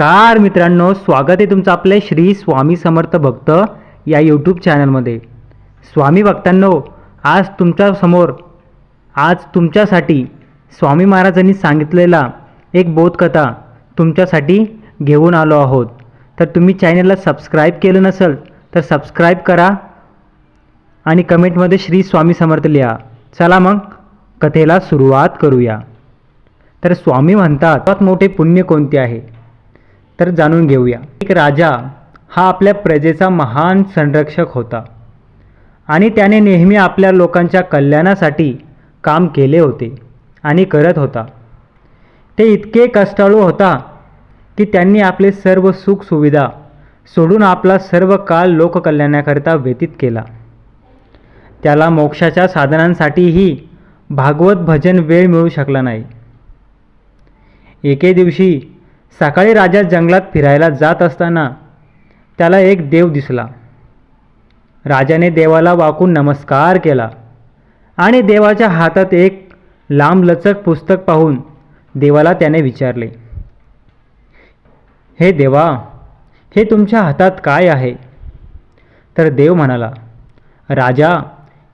नमस्कार मित्रांनो स्वागत आहे तुमचं आपल्या श्री स्वामी समर्थ भक्त या यूट्यूब चॅनलमध्ये स्वामी भक्तांनो आज तुमच्यासमोर आज तुमच्यासाठी स्वामी महाराजांनी सांगितलेला एक बोधकथा तुमच्यासाठी घेऊन आलो आहोत. तर तुम्ही चॅनलला सबस्क्राईब केलं नसेल तर सबस्क्राईब करा आणि कमेंटमध्ये श्री स्वामी समर्थ लिहा. चला मग कथेला सुरुवात करूया. तर स्वामी म्हणतात सर्वात मोठे पुण्य कोणते आहे? तर जाणून घेऊया. एक राजा हा आपल्या प्रजेचा महान संरक्षक होता आणि त्याने नेहमी आपल्या लोकांच्या कल्याणासाठी काम केले होते आणि करत होता. ते इतके कष्टाळू होता की त्यांनी आपले सर्व सुखसुविधा सोडून आपला सर्व काळ लोककल्याणाकरिता व्यतीत केला. त्याला मोक्षाच्या साधनांसाठीही भागवत भजन वेळ मिळू शकला नाही. एके दिवशी सकाळी राजा जंगलात फिरायला जात असताना त्याला एक देव दिसला. राजाने देवाला वाकून नमस्कार केला आणि देवाच्या हातात एक लांबलचक पुस्तक पाहून देवाला त्याने विचारले हे देवा हे तुमच्या हातात काय आहे? तर देव म्हणाला राजा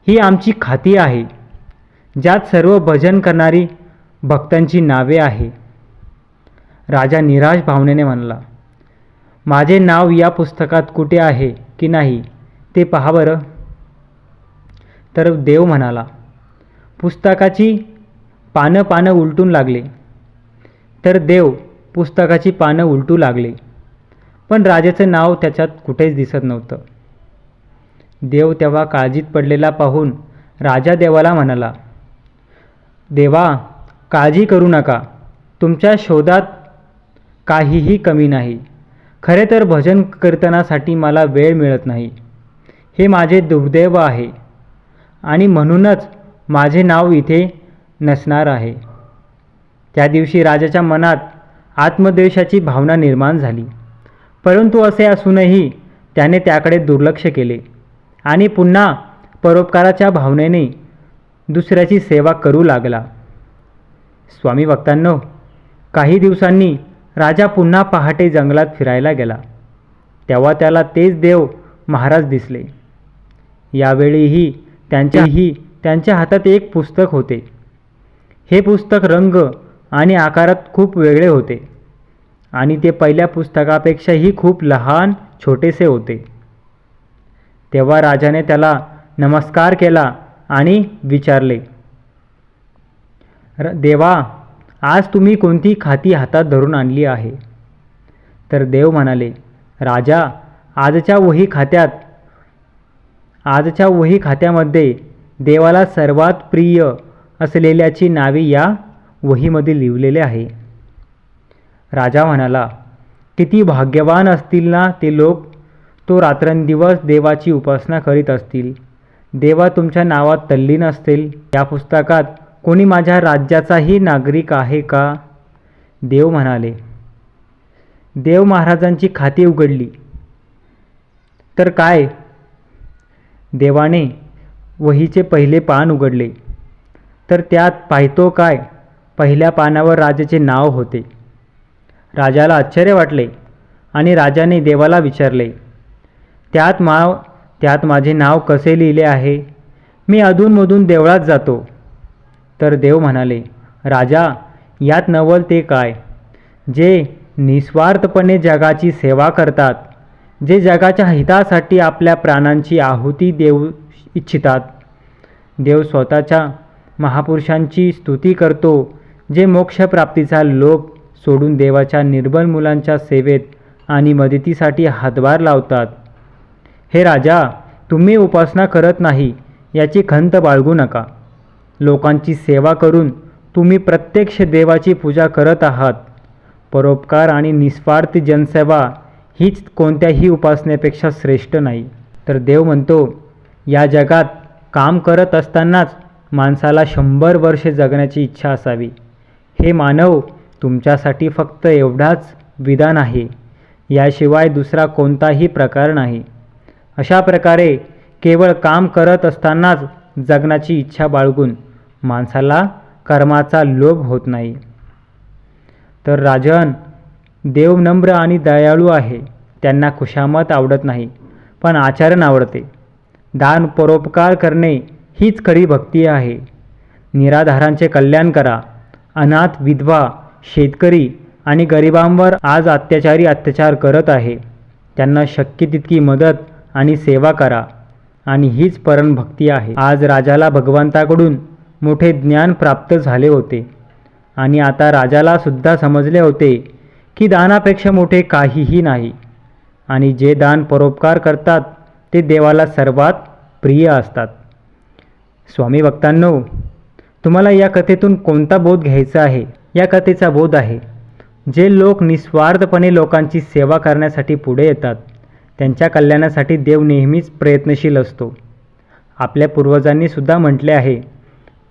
ही आमची खाती आहे ज्यात सर्व भजन करणारी भक्तांची नावे आहे. राजा निराश भावनेने म्हणला माझे नाव या पुस्तकात कुठे आहे की नाही ते पहा बरं. तर देव म्हणाला पुस्तकाची पानं पानं उलटून लागले. तर देव पुस्तकाची पानं उलटू लागले पण राजाचं नाव त्याच्यात कुठेच दिसत नव्हतं. देव तेव्हा काळजीत पडलेला पाहून राजा देवाला म्हणाला देवा काळजी करू नका. तुमच्या शोधात काहीही कमी नाही. खरे तर भजन कीर्तनासाठी मला वेळ मिळत नाही. हे माझे दुर्दैव आहे. आणि म्हणूनच माझे नाव इथे नसणार आहे. त्या दिवशी राजाच्या मनात आत्मद्वेषाची भावना निर्माण झाली. परंतु असे असूनही त्याने त्याकडे दुर्लक्ष केले. आणि पुन्हा परोपकाराच्या भावनेने दुसऱ्याची सेवा करू लागला. स्वामी भक्तांनो काही दिवसांनी राजा पुन्हा पहाटे जंगलात फिरायला गेला. तेव्हा त्याला तेच देव महाराज दिसले. यावेळीही त्यांच्याही त्यांच्या हातात एक पुस्तक होते. हे पुस्तक रंग आणि आकारात खूप वेगळे होते आणि ते पहिल्या पुस्तकापेक्षाही खूप लहान छोटेसे होते. तेव्हा राजाने त्याला नमस्कार केला आणि विचारले र देवा आज तुम्ही कोणती खाती हातात धरून आणली आहे? तर देव म्हणाले राजा आजच्या वही खात्यात आजच्या वही खात्यामध्ये देवाला सर्वात प्रिय असलेल्याची नावे या वहीमध्ये लिहिलेले आहे. राजा म्हणाला किती भाग्यवान असतील ना ते लोक. तो रात्रंदिवस देवाची उपासना करीत असतील. देवा तुमच्या नावात तल्लीन असतील. या पुस्तकात कोणी माझ्या राज्याचाही नागरिक आहे का? देव म्हणाले. देव महाराजांची खाती उघडली. तर काय? देवाने वहीचे पहिले पान उघडले. तर त्यात पाहतो काय? पहिल्या पानावर राजाचे नाव होते. राजाला आश्चर्य वाटले आणि राजाने देवाला विचारले त्यात माव त्यात माझे नाव कसे लिहिले आहे? मी अधूनमधून देवळात जातो. तर देव म्हणाले राजा यात नवल ते काय? जे निस्वार्थपणे जगाची सेवा करतात जे जगाच्या हितासाठी आपल्या प्राणांची आहुती देऊ इच्छितात देव स्वतःच्या महापुरुषांची स्तुती करतो जे मोक्षप्राप्तीचा लोभ सोडून देवाच्या निर्बल मुलांच्या सेवेत आणि मदतीसाठी हातभार लावतात. हे राजा तुम्ही उपासना करत नाही याची खंत बाळगू नका. लोकांची सेवा करून तुम्ही प्रत्यक्ष देवाची पूजा करत आहात. परोपकार आणि निस्वार्थ जनसेवा हीच कोणत्याही उपासनेपेक्षा श्रेष्ठ नाही. तर देव म्हणतो या जगात काम करत असतानाच माणसाला शंभर वर्षे जगण्याची इच्छा असावी. हे मानव तुमच्यासाठी फक्त एवढाच विधान आहे. याशिवाय दुसरा कोणताही प्रकार नाही. अशा प्रकारे केवळ काम करत असतानाच जगण्याची इच्छा बाळगून माणसाला कर्माचा लोभ होत नाही. तर राजन देव नम्र आणि दयाळू आहे त्यांना खुशामत आवडत नाही पण आचरण आवडते. दान परोपकार करणे हीच खरी भक्ती आहे. निराधारांचे कल्याण करा. अनाथ विधवा शेतकरी आणि गरिबांवर आज अत्याचारी अत्याचार करत आहे. त्यांना शक्य तितकी मदत आणि सेवा करा. आणि हीच परणभक्ती आहे. आज राजाला भगवंताकडून मोठे ज्ञान प्राप्त झाले होते. आणि आता राजाला सुद्धा समजले होते की दानापेक्षा मोठे काहीही नाही. आणि जे दान परोपकार करतात ते देवाला सर्वात प्रिय असतात. स्वामी भक्तांनो तुम्हाला या कथेतून कोणता बोध घ्यायचा आहे? या कथेचा बोध आहे जे लोक निस्वार्थपणे लोकांची सेवा करण्यासाठी पुढे येतात त्यांच्या कल्याणासाठी देव नेहमीच प्रयत्नशील असतो. आपल्या पूर्वजांनी सुद्धा म्हटले आहे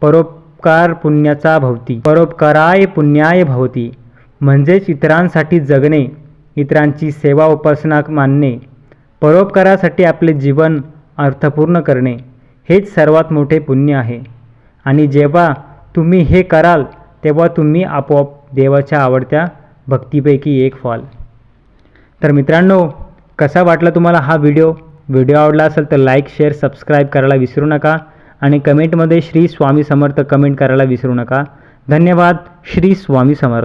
परोपकार पुण्याचा भवती. परोपकाराय पुण्याय भवती. म्हणजेच इतरांसाठी जगणे इतरांची सेवा उपासना मानणे परोपकारासाठी आपले जीवन अर्थपूर्ण करणे हेच सर्वात मोठे पुण्य आहे. आणि जेव्हा तुम्ही हे कराल तेव्हा तुम्ही आपोआप देवाच्या आवडत्या भक्तीपैकी एक व्हाल. तर मित्रांनो कसा वाटला तुम्हाला हा व्हिडिओ? व्हिडिओ आवडला असेल तर लाईक शेअर सबस्क्राईब करायला विसरू नका. आणि कमेंटमध्ये श्री स्वामी समर्थ कमेंट करायला विसरू नका. धन्यवाद. श्री स्वामी समर्थ.